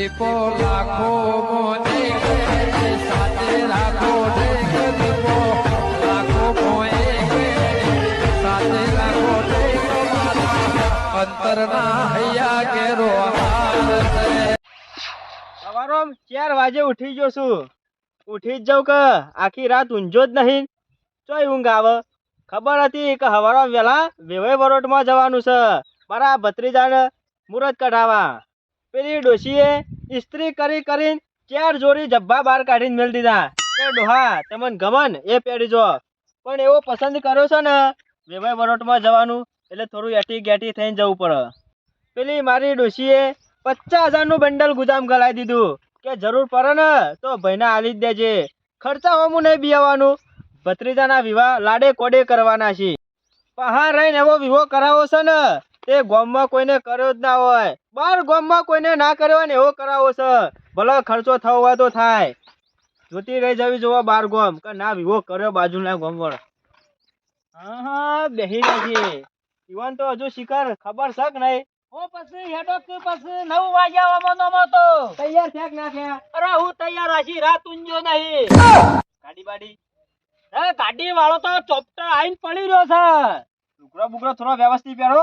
દીપો લાખો સાથે રાખો લાખો સાથે રાખો અંતરના હૈયા કેરો સવારો ચાર વાગે ઉઠી ગયો છું. ઉઠી જ જાઉં કે, આખી રાત ઊંઝો જ નહીં. ચોય ઊંઘ આવે. ખબર હતી કે હવારો વહેલા વેવાઈ વરોટમાં જવાનું છે. મારા ભત્રીજાને મુહૂર્ત કઢાવા પેલી ડોશીએ ઇસ્ત્રી કરી કરીને ચાર જોડી જબ્બા બહાર કાઢીને મેળ દીધા. કે ડોહા, તમને ગમન, એ પહેરી જો. પણ એવો પસંદ કર્યો છે ને, વેવાઈ વરોટમાં જવાનું, એટલે થોડું એટી ગેટી થઈને જવું પડે. પેલી મારી ડોશીએ પચાસ હજારનું બંડલ ગુદામ ગલાવી દીધું કે જરૂર પડે ને, તો ભાઈને આલી જ દેજે. ખર્ચા હોમું નહીં બિયાવાનું. ભત્રીજાના વિવાહ લાડે કોડે કરવાના છે પહાડ રહીને એવો વિવો કરાવો છે ને તે ગામમાં કોઈને કર્યો જ ના હોય. બાર ગામમાં કોઈને ના કર્યો હોય ને એવો કરાવો છે. ભલે ખર્ચો થવો હોય તો થાય. જોતી રહી જવી જોવા બાર ગામ. કે ના વિવો કર્યો બાજુના ગામ વાળા હા હા બેહી નથી ઈવન તો હજુ શિકાર ખબર છે કે નહીં? હું પછી હેડો કે પછી નવ વાગ્યા આવવાનો તો. તૈયાર થયા કે ના થયા અરે હું તૈયાર આછી રાત ઊંજો નહીં. ગાડી બાડી. એ ગાડી વાળો તો ચોપટા આઈને પડી રહ્યો છે. લુગડો બુગડો થોડો વ્યવસ્થિત પહેરો.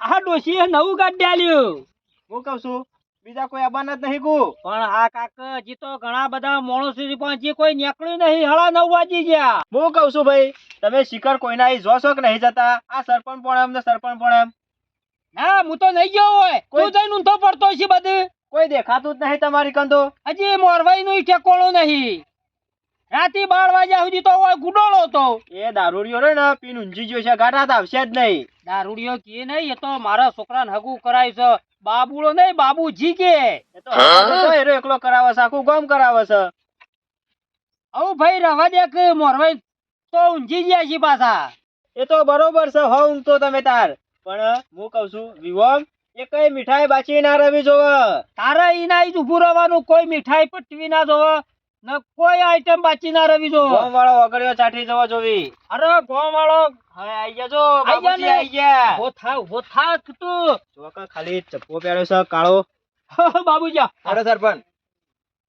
આ ડોશીએ નવું ગાડી આલ્યું હું કહું છું બીજા કોઈ અબાન જ નહીં કુ. પણ આ કાક હજી તો ઘણા બધા માણસ સુધી પહોંચી કોઈ નીકળ્યું નહીં હળા નવ વાજી ગયા. હું કહું છું ભાઈ તમે શિખર કોઈના અહીં જોશો કે નહીં જતા. આ સરપંચ પણ એમ ને સરપંચ પણ એમ. ના હું તો નહીં ગયો હોય. કોઈ- તું જઈને ઊંધો પડતો છે બધું. કોઈ દેખાતું જ નહીં તમારી કંદો હજી મોરવાઈ નું ઠેકોણું નહીં. રાતે બાર વાગ્યા સુધી તો હોય ગુડોળો હતો એ દારૂડિયો રે ને પીન ઊંઝી ગયો છે ગાટા તો આવશે જ નહીં. દારૂડિયો કે નહીં એ તો મારા છોકરાને હગું કરાય છે. બાબુડો નહીં બાબુજી કે એ તો હમણાં એકલો કરાવે છે આખું ગામ કરાવે છે. આવું ભાઈ રવા દે કે મોરવાઈ. તો ઊંઝી ગયા છે પાછા. એ તો બરોબર છે હો ઊંઘતો તમે તાર. પણ હું કહું છું વિવમ એ કઈ મીઠાઈ બાચી ના રવી જોવે. તારે ઈના ઈ ઉભું રહેવાનું કોઈ મીઠાઈ પટવી ના જોવે. ન કોઈ આઈટમ બાકી ના રવી જો. ગોમ વાળો વગડ્યો ચાટી જવા જોવી. અરે ગોમ વાળો હવે આઈ ગયા જો બાબુજી આઈ ગયા. ઊભો થા ઊભો થા તું જો ખાલી ચપ્પો પહેર્યો છે કાળો. બાબુજી. અરે સરપંચ.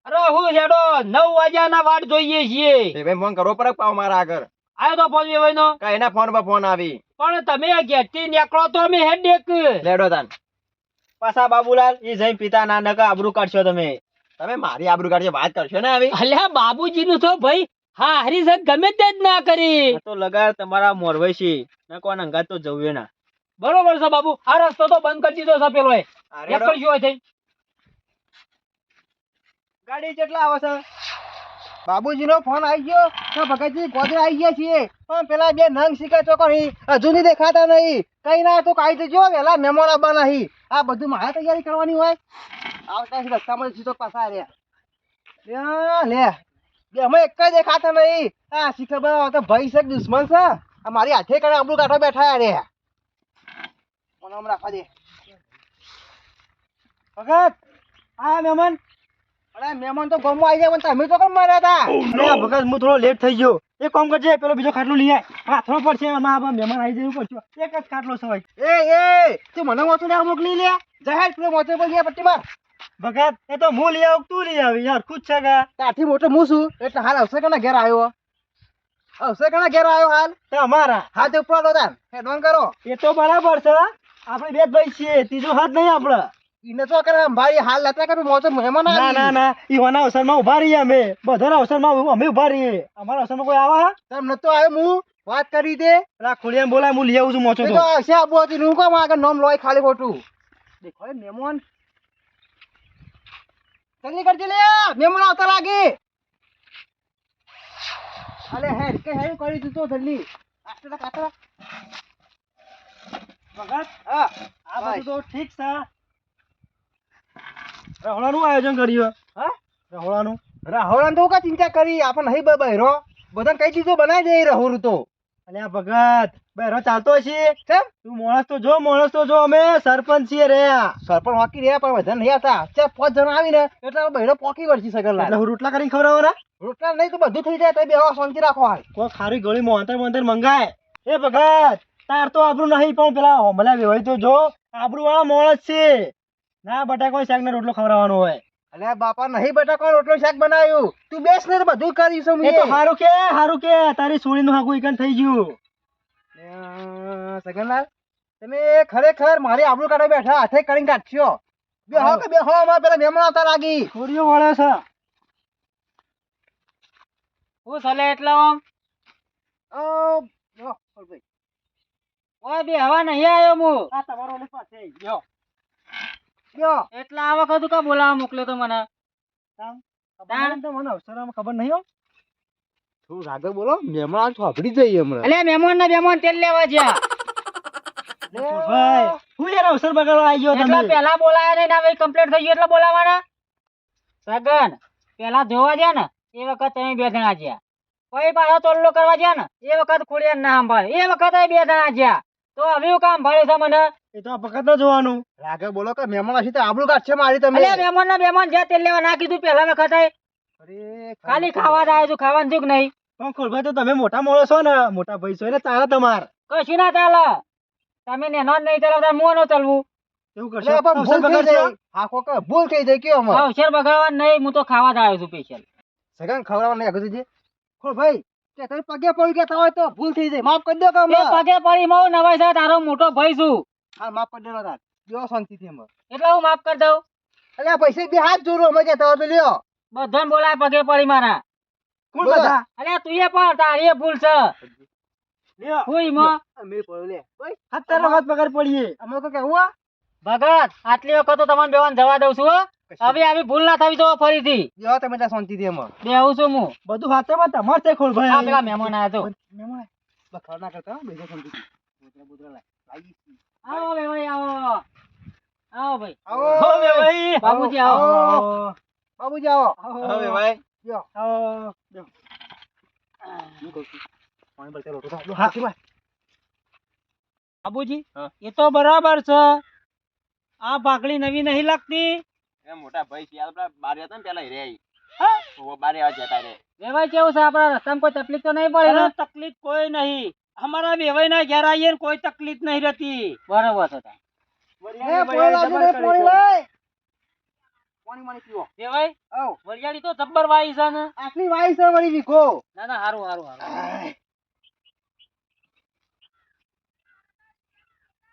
અરે હું હેડો નવ વાગ્યા ના વાટ જોઈએ છીએ. એ ભાઈ ફોન કરો પર પાવ મારા આગળ? આયો તો ફોન વેવાઈ નો. કા એના ફોન પર ફોન આવી. પણ તમે ઘેરથી નીકળો તો અમે હેડ લેડો તાન. પાછા બાબુલાલ ઈ જઈ પિતા ના નકા આબરૂ કાઢશો તમે. તમે મારી આબરૂ કાઢી વાત કરશો ને આવી? અલ્યા બાબુજી નું તો ભાઈ હા હરી સર ગમે તે જ ના કરી. તો લગાડ તમારા મોરવાઈ છે ન કોણ અંગાત તો જવું ના બરોબર છે બાબુ. આ રસ્તો તો બંધ કરી દીધો છે પેલો એ. કરજો. નીકળજો ગાડી કેટલા આવે છે. બાબુજી નો ફોન આવી ગયો. તો ભગતજી ગોધરા આવી ગયા છીએ. પણ પેલા બે નંગ સિક્કા ચોકડી હજુ નહીં દેખાતા નહીં. કઈ ના તો કાઢી દેજો. વેલા મહેમાન આવવાના નહીં આ બધું મારે તૈયારી કરવાની હોય? આવતા રસ્તામાં સીધો પાછા રહ્યા લે બે, અમે એક જ દેખાતા નહીં. આ શીખર બનાવો તો ભાઈ છે, દુશ્મન છે. આ મારી હાથે કરે આપણું કાઢવા બેઠા રે. મને આમ રાખવા દે. ભગત, આ મહેમાન. અરે મહેમાન તો ગમવા આવી જાય પણ તમે તો કેમ માર્યા હતા? અરે ભગત હું થોડો લેટ થઈ ગયો. એક કામ કરજે પેલો બીજો ખાટલો લઈ આય. હા થોડો પડશે આમાં મહેમાન આવી જવું પડશે એક જ ખાટલો છે ભાઈ. એ એ તું મને મોચું લેવા મોકલી લે. જાહેર પેલો મોચો પર ગયા પટ્ટી માર ભગત એ તો હું લઈ આવું તું લઈ આવી? યાર ખુદ છે કે? ત્યાંથી મોટો હું છું એટલે હાલ આવશે કના ઘેર આવ્યો? અવસર કના ઘેર આવ્યો હાલ? તો અમારા. હાથ ઉપર લો તાન હેડવાન કરો. એ તો બરાબર છે. આપણે બે જ ભાઈ છીએ ત્રીજો હાથ નહીં આપણો ઈને તો કરે ભાઈ હાલ લેતા કે મોચો મહેમાન ના ના ના. ઈવાના અવસરમાં ઊભા રહીએ અમે. બધાના અવસરમાં અમે ઊભા રહીએ. અમારા અવસરમાં કોઈ આવા? હા તમને આવ્યો હું વાત કરી દે. પેલા ખોડિયાને બોલાય હું લઈ આવું છું મોચો તો તો. આવશે હતી હું કોમ આગળ નોમ લોય ખાલી ખોટું દેખો મહેમાન જલ્દી કરજે લે મહેમાન આવતા લાગે. અલે હેડ કે હેડ કરી દીધો જલ્દી. ભગત હા આ. બધું તો ઠીક છે. રહોડાનું આયોજન કર્યું હા. રહોડાનું રાહુલ તો કા ચિંતા કરી આપણે નહીં બહેરો. બધાને કઈ દીધું બનાવી દે રાહુલ તો. અને આ ભગત બહેરો ચાલતો છે કેમ? તું માણસ તો જો માણસ તો જો અમે સરપંચ છીએ રે. સરપંચ હોકી રહ્યા પણ બધા નહીં હતા ચાર પાંચ જણા આવીને એટલે બહેરો પોકી વળશી સગર એટલે હું રોટલા કરીને ખવડાવવાના રોટલા નહીં તો બધું થઈ જાય તો બે શાંતિ રાખો હાલ. કોઈ ખારી ગળી મોંતર મોંતર મંગાય. એ ભગત તાર તો આબરું નહીં પણ પેલા હોમલા વેવાય તો જો. આબરું વાળા મોણસ છે. ના બટાકો શાક ને રોટલો ખવડાવવાનો હોય. અલ્યા બાપા નહીં બટાકો રોટલો શાક બનાવ્યું. તું બેસ ને તો બધું કરીશું એ તો હારું કે હારું કે તારી સોળીનું હાકું એકન થઈ ગયું. સગનલાલ તમે ખરેખર મારી આબરૂ કાઢવા બેઠા હાથે કરીને કાઢશો. બે હો કે બે હો અમારે પેલા મહેમાન આવતા લાગી. છોડીઓ વળે છે. હું સલે એટલે આમ? ઓ ભાઈ. ઓય બે હવા નહીં આવ્યો હું. આ તમારો ઓલી પાસે ગયો લ્યો. એટલે આ વખત કા બોલાવા મોકલ્યો તો મને? તો મને અવસરમાં ખબર નહીં હો. તું રાઘવ બોલો? મહેમાન થોભડી જઈએ હમણાં. અલે મહેમાન ના મહેમાન તેલ લેવા જ્યાં. ભાઈ હું. યાર અવસર બગાડવા આવી ગયો એટલે તમે? પેલા બોલાયા નહીં ને હવે કમ્પ્લીટ થઈ ગયું એટલે બોલાવાના? સગન પેલા જોવા જ્યાં ને એ વખત તમે બે જણા જ્યાં. કોઈ પાછો તોલ્લો કરવા જ્યાં ને એ વખત ખોડિયા ના સંભાળે. એ વખત બે જણા જ્યાં. તો હવે એવું કામ ભાડે છે મને? એ તો વખત ન જોવાનું. રાગે બોલો કે મહેમાન હશે તો આબરૂ કાઢશે મારી તમે. મહેમાન ના મહેમાન જ્યાં તેલ લેવા ના કીધું પહેલા વખત. અરે, ખાલી ખાવા જાય છું ખાવાનું છું કે નહીં? પણ ખોલભાઈ તો તમે મોટા મોળો છો ને મોટા ભાઈ છો એટલે ચાલે તમાર. કશું ના ચાલે. તમે નેનો જ નહીં ચલાવતા મું નો ચલવું? એવું કરશે? પણ ભૂલ થઈ જાય હા કોક ભૂલ થઈ જાય કયો અમાર? અવસર બગાડવાનું નહીં હું તો ખાવા જ આવ્યો છું સ્પેશિયલ સગન ખવડાવવા નહીં આગળ જજે. ખોલ ભાઈ કે તમે પગે પડી ગયા હોય તો ભૂલ થઈ જાય. માફ કરી દો કે પગે પડી મો નવાઈ સાહેબ તારો મોટો ભાઈ છું. હા માફ કરી દેલો તાર. લ્યો શાંતિથી અમાર એટલે હું માફ કરી દઉં? અલ્યા પૈસા બે હાથ જોડો અમે કહેતા હોય તો લ્યો. બધાને બોલાય પગે પડી મારા. કોણ બોલો. બધા અલ્યા તું એ પણ તારી એ ભૂલ છે. લ્યો. હુઈ માં અમે પડ્યો લે. ભાઈ હાથ તારા હાથ પગાર પડીએ. અમે તો કેવું આ ભગત આટલી વખત તો તમને બેવાન જવા દઉં છું હો. હવે આવી ભૂલ ના થવી જોઈએ ફરીથી. જો તમે ત્યાં શાંતિથી અમાર બેહું છું હું. બધું હાથમાં તમાર છે આ ખોલભાઈ પેલા મહેમાન આયા તો મહેમાન બખાડ ના કરતા હો, શાંતિ થી બોતરા બોતરા લાઈ છે. આવો બે ભાઈ આવો. આવો ભાઈ. આવો. હો બે ભાઈ. બાબુજી આવો. આવો. બાબુજી આવો. હવે ભાઈ જો. આવો. ભાઈ. બાબુજી એ તો બરાબર છે. આ ભાગડી નવી નહીં લાગતી. એ મોટા ભાઈ છે આપડા બાર હતા ને પેલા રે હા? બારે આવા જતા રે રેવાય કેવું છે? આપણા રસ્તામાં કોઈ તકલીફ તો નહીં પડે તકલીફ કોઈ નહીં. અમારા વેવાઈ ના ઘેર આવીએ ને કોઈ તકલીફ નહીં રહેતી. બરોબર છે તાર. એ પોણી લાવજો ને, પોણી લાય. પોણી માણી પીવો. વેવાઈ આવ. વરિયાળી તો જબ્બર વાઈ છે ને. આટલી વાઈ છે વળી વીઘો. ના ના હારું હારું હારું.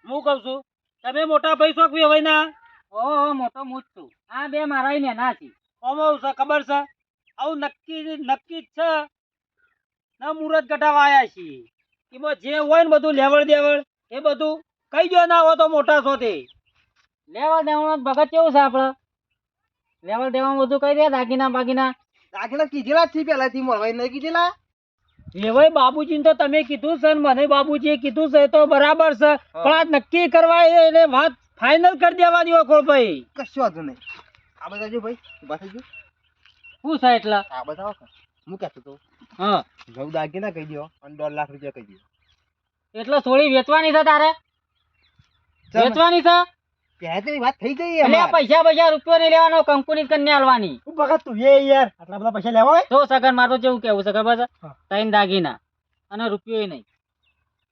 હું કઉ છું તમે મોટા ભાઈ શોખ વેવાઈ ના ઓહો મોટો હું જ છું. આ બે મારા ને ના છે. ઓમો છે ખબર છે? આવું નક્કી નક્કી જ છે. ના મુહૂર્ત કઢાવા આવ્યા છીએ. એમાં જે હોય ને બધું લેવડ દેવડ એ બધું કઈ જો ના હોય તો મોટા છો તે લેવડ દેવાનું ભગત કેવું છે આપડે? લેવડ દેવાનું બધું કહી દે દાગીના બાગીના. દાગીના કીધેલા જ છે પહેલાથી મળવાય નહીં કીધેલા. વેવાઈ બાબુજી તો તમે કીધું છે ને મને બાબુજીએ કીધું છે તો બરાબર છે. પણ આ નક્કી કરવા એને વાત ફાઇનલ કરી દેવાની હોય ખોળભાઈ કશું વાંધો નહીં. આ બતાવજો ભાઈ ઊભા થઈ ગયો. શું છે એટલે? આ બધા હું કહેતો તો હા. નવ દાગીના કહી દો અને દોઢ લાખ રૂપિયા કહી દો એટલે સોળી વેચવાની છે તારે? વેચવાની છે? પહેલા વાત થઈ ગઈ એટલે પૈસા પૈસા રૂપિયો નહીં લેવાનો કંકુની કન્યા આલવાની હું ભગત તું. એ યાર આટલા બધા પૈસા લેવા હોય? તો સગન મારું કેવું કેવું છે ખબર છે? ત્રણ દાગીના અને રૂપિયો નહીં.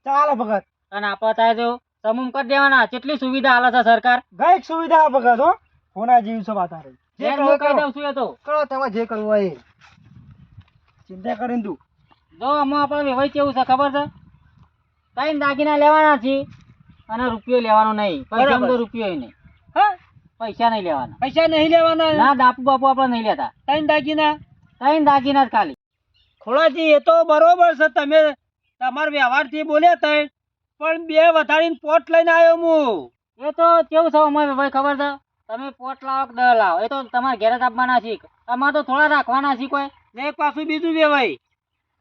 ચાલે ભગત. અને આપવા થાય તો સમૂહ કરી દેવાના. કેટલી સુવિધા આલે છે સરકાર? ગાયક સુવિધા ભગત હો. ફોના જેવી છે વાત. જે જે કરો કહી દઉં છું એ તો. કરો તમારે જે કરવું હોય. ચિંતા કરીને તું. જો આમાં આપણે વ્યવહાર કેવું છે ખબર છે? ત્રણ દાગીના લેવાના છે અને રૂપિયો લેવાનો નહીં. પૈસા. તો રૂપિયો નહીં. હા? પૈસા નહીં લેવાના. પૈસા નહીં લેવાના? ના દાપુ બાપુ આપણે નહીં લેતા. ત્રણ દાગીના? ત્રણ દાગીના જ ખાલી. ખોળાજી એ તો બરોબર છે તમે તમારા વ્યવહારથી બોલ્યા તઈ પણ બે વધારીને પોટ લઈને આવ્યો હું. એ તો કેવું છે અમારે ભાઈ ખબર છે? તમે પોટ લાવો કે દહ લાવો? એ તો તમારે ઘેરે જ આપવાના છે. અમારે તો થોડા રાખવાના છે કોઈ. ને એક પાછું બીજું વેવાય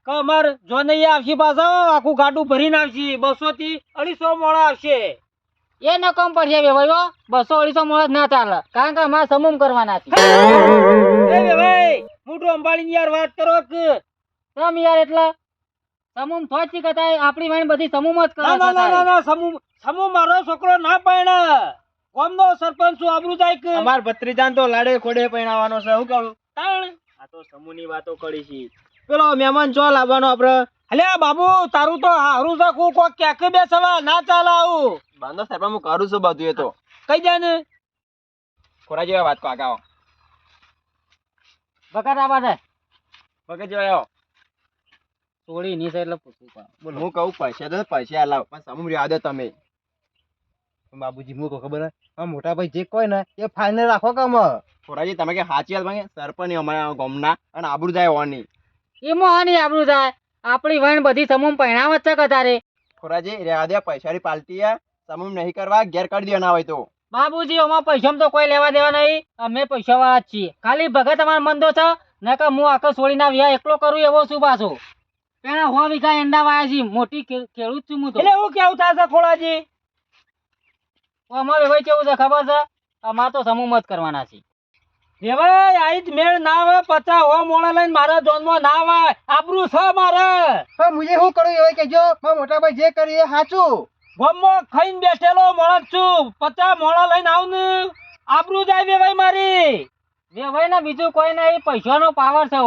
કે અમાર જો નહીં આવશે પાછા આખું ગાડું ભરીને આવશે બસો થી અઢીસો મોડા આવશે. એ ન કમ પડશે બે ભાઈ બસો અઢીસો મોડા ના ચાલે કારણ કે અમારે સમૂહ કરવાના છે. એ વેવાય મોટું અંબાડીને યાર વાત કરો કે તમ યાર એટલે સમૂહ થોચી કથા આપણી વાણી બધી સમૂહ જ કરે ના ના ના ના સમૂહ સમૂહ મારો છોકરો ના પાયણે કોમનો સરપંચ છું આબરૂ જાય કે. અમાર ભત્રીજાન તો લાડે ખોડે પહેણાવાનો છે હું કહું? તાણ. આ તો સમૂહની વાતો કરી છે. પેલો મહેમાન ચો લાવવાનો આપડે અલ્યા બાબુ તારું તો હારું છે કુ કોક ક્યાંક બે સવા ના ચાલે આવું. બાંધો સાહેબ હું કરું છું બધું એ તો. કઈ દે ને? ખોરા જેવા વાત કો આગા વખત આવા દે. ભગત જેવા આવો. ચોરી ની છે એટલે પૂછું બોલ. હું કહું પૈસા તો પૈસા લાવ પણ સમૂહ યાદ તમે. બાબુજી હું કહું ખબર હે? મોટા ભાઈ જે કોઈ ને એ ફાઇનલ રાખો કામ થોડાજી તમે કે સાચી વાત માંગે સરપંચ અમારા ગામના અને આબરૂ જાય ઓની એમાં ઓની આબરૂ જાય. આપણી વણ બધી સમૂહ પહેણાવત છે કતારે થોડાજી રહ્યા દે પૈસાની પાલટી સમૂહ નહીં કરવા ઘેર કરી દેવાના હોય તો. બાબુજી અમારા પૈસા તો કોઈ લેવા દેવા નહીં. અમે પૈસા વાળા જ છીએ. ખાલી ભગત અમારો મંદો છે. નકર હું આખો છોડીના વ્યાહ એકલો કરું એવો શું પાછો. પેલા હો વીઘા એંડા વાયા છે મોટી ખેડૂત છું હું તો. એટલે હું કેવું થાય છે ખોળાજી અમારે ભાઈ કેવું છે ખબર છે? અમારે તો સમૂહ મત કરવાના છે. રેવાય આઈ જ મેળ ના આવે પચાસ હો મોણા લઈને મારા જોનમાં ના આવે. આબરું છે મારે. પણ મુજે શું કરું એ કેજો મારા મોટા ભાઈ જે કરી એ સાચું ગોમમાં ખાઈને બેઠેલો મોણસ છું. પચાસ મોણા લઈને આવું ને. આબરું જાય વેવાય મારી. વેવાય ને બીજું કોઈ નહીં પૈસાનો પાવર છે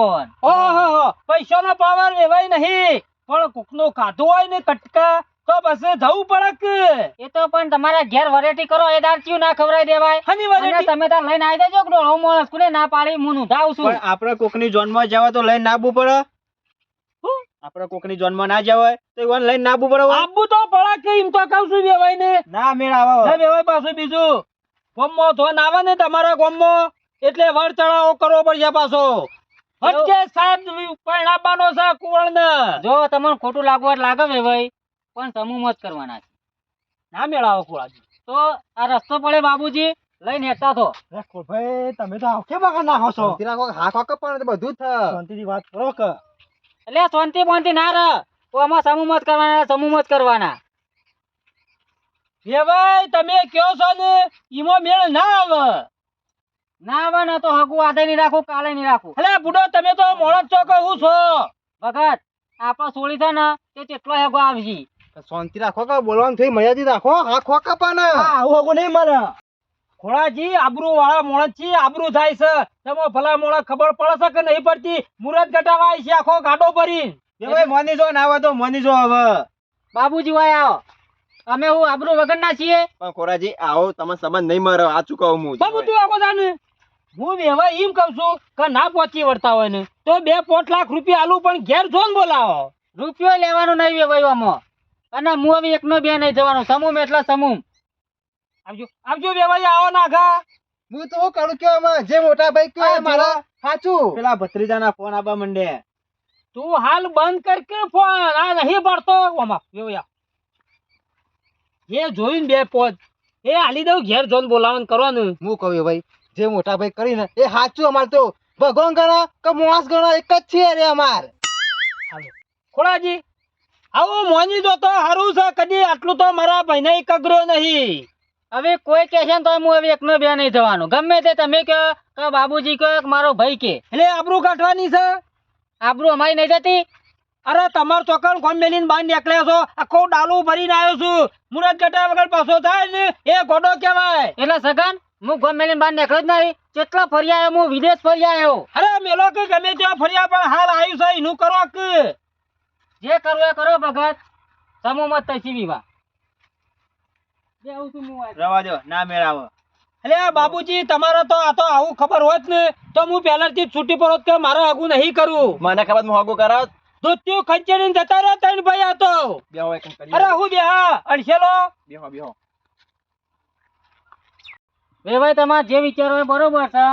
ઓહો પૈસાનો પાવર વેવાય નહીં. પણ કોકનું ખાધું હોય ને કટકા. તો બસ જવું પડક. એ તો પણ તમારા ઘેર વરેટી કરો એ દારચ્યું ના ખવરાઈ દેવાય. હની વરેટી તમે તાર લઈને આવી દેજો કે ડોળો માણસ કુને ના પાડી હું નોંધાવું છું. પણ આપણે કોકની જોનમાં જવા તો લઈને નાબવું પડે. આપણે કોકની જોનમાં ના જવાય તો ઈવન લઈને નાબવું પડે આબુ તો પડક કે એમ તો કહું છું વેવાય ને ના મેળ આવો ના વેવાય પાછું બીજું. ગોમમાં ધોન આવે ને તમારા ગોમમાં. એટલે વર ચડાવો કરવો પડશે પાછો. હટકે સાત પણ આપવાનો છે કુવળ ને જો તમને ખોટું લાગવા લાગે વેવાઈ પણ સમૂહ મત કરવાના છે. ના મેળાવો કુળાજી તો આ રસ્તો પડે બાબુજી લઈને હેઠતા થો. ભાઈ તમે તો આખે બગા નાખો છો. હા કાકા પણ બધું થ શાંતિથી વાત કરો કે. એટલે શાંતિ શાંતિ ના રહ. તો આમાં સમૂહ મત કરવાના સમૂહ મત કરવાના. વેવાય તમે કયો છો ને ઈમો મેળ ના આવે. ના આવે ને તો હકુ આધે નહીં રાખું કાલે નહીં રાખું. અલે બુડો તમે તો મોળો છો કે હું છો. ભગત આપણે સોળી છે ને તે કેટલો હેગો આવશે. શાંતિ રાખો કે બોલવાનું થઈ મર્યાદિત રાખો. હા ખોકા પણ આવું નહીં મને. ખોળાજી આબરૂ વાળા મોણસ છે આબરૂ થાય છે. તમે ભલા મોણા ખબર પડે છે કે નહીં પડતી? મુરત ગટાવાય છે આખો ગાડો ભરી. એ ભાઈ મોની જો ના આવે તો મોની જો હવે. બાબુજી વાય આવો. અમે હું આબરૂ વગર ના છીએ. પણ ખોરાજી આવો તમે સમજ નહીં મારો. આ ચૂકવું હું? બાબુ તું આખો જાને. હું વેવા એમ કહું છું કે ના પહોંચી વળતા હોય ને તો બે પોટ લાખ રૂપિયા આલું પણ ઘેર જોન બોલાવો. રૂપિયો લેવાનો નહીં વેવાઈવામાં અને હું હવે એકનો બે નહીં જવાનો. સમૂહ એટલે સમૂહ. આવજો. આવજો ભાઈ આવો ના ઘા હું તો કરું કે આમાં? જે મોટા ભાઈ કે આ મારા? સાચું? પેલા ભત્રીજાના ફોન આવવા માંડે. તું હાલ બંધ કર કે ફોન? આ નહીં પડતો. ઓમાં વેવાઈ એ જોઈને બે પોત. એ હાલી દઉં ઘેર જોન બોલાવવાનું કરવાનું. હું કહું ભાઈ જે મોટા ભાઈ કરીને એ સાચું અમાર તો. ભગવાન ગણા કે મોસ ગણો એક જ છે રે અમાર. ખોળાજી. આવું મોની દો તો હારું છે કદી આટલું તો મારા ભાઈને કગરો નહીં. હવે કોઈ કહે છે ને તો હું હવે એકનો બે નહીં જવાનું ગમે તે તમે કહો કે બાબુજી કહો કે મારો ભાઈ કે એટલે આબરૂ કાઢવાની છે? આબરૂ અમારી નહીં જતી? અરે તમાર ચોકડ ખોમ મેલીને બહાર નીકળ્યા છો. આખો ડાલુ ભરીને આવ્યો છું. મુરત ગટા વગર પાછો થાય ને એ ગોડો કહેવાય. એટલે સગન હું ગોમ મેલીને બહાર નીકળ્યો જ નહીં. કેટલા ફરી આવ્યો હું વિદેશ ફરી આવ્યો. અરે મેલો કે ગમે ત્યાં ફર્યા પણ હાલ આવ્યું છે એનું કરો કે. જે કરવું એ કરો ભગત. સમૂહ મત તસી વિવાહ. જે આવું છું હું આ. રવા દો ના મેળ આવે બાબુજી તમારે તો આ તો આવું ખબર હોત ને તો હું પહેલાથી છૂટી પડોત કે મારે આગું નહીં કરવું મને ખબર હું હગું કરાવ ધોત્યું ખંચેડીને જતા રહ્યા ત્રણ ભાઈ આ તો. બેહો એક. અરે હું બેહો તમારે જે વિચારો એ બરોબર છે.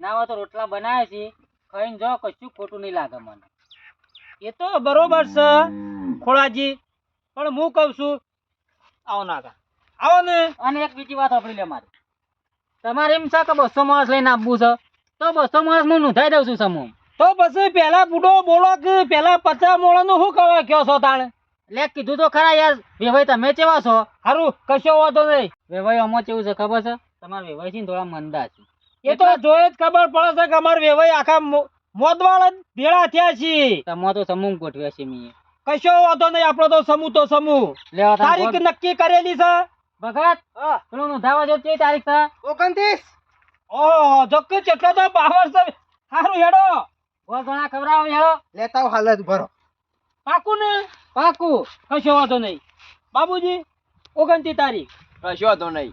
ના હોય તો રોટલા બનાવે છે. ખાઈને જો કશું ખોટું નહીં લાગે મને. એ તો બરોબર છે ખોળાજી. પણ હું કઉ છું આવો ના. આવો ને. અને એક બીજી વાત આપણી લે મારી. તમારે એમ છે કે બસો માણસ લઈને આપવું છે? તો બસો માણસ હું નોંધાઈ દઉં છું સમૂહ. તો પછી પેલા બુડો બોલો કે પેલા પચાસ મોળાનું શું કરવા કયો છો તાણે? એટલે કીધું તો ખરા યાર વેવાઈ તમે કેવા છો? સારું કશો વાંધો નહીં. વેવાઈ આમાં કેવું છે ખબર છે? તમારા વેવાઈ છે ને થોડા મંદા છે. એ તો જોઈ જ ખબર પડે છે કે અમાર વેવાઈ આખા મોદવાળ જ ભેળા થયા છીએ તમો તો સમૂહ ગોઠવ્યા છે મેં કશો વાંધો નહીં આપણો તો સમૂહ તો સમૂહ. લેવા તારીખ ફોન- નક્કી કરેલી છે. ભગત પેલું નોંધાવા જો કઈ તારીખ છે ઓગણત્રીસ. ઓહો જોકે જેટલો તો પાવર છે હારું હેડો. બહુ ઘણા ખવડાવો હેડો લેતા આવો હાલ જ ભરો. પાકું ને? પાકું. કશો વાંધો નહીં. બાબુજી ઓગણતી તારીખ. કશો વાંધો નહીં.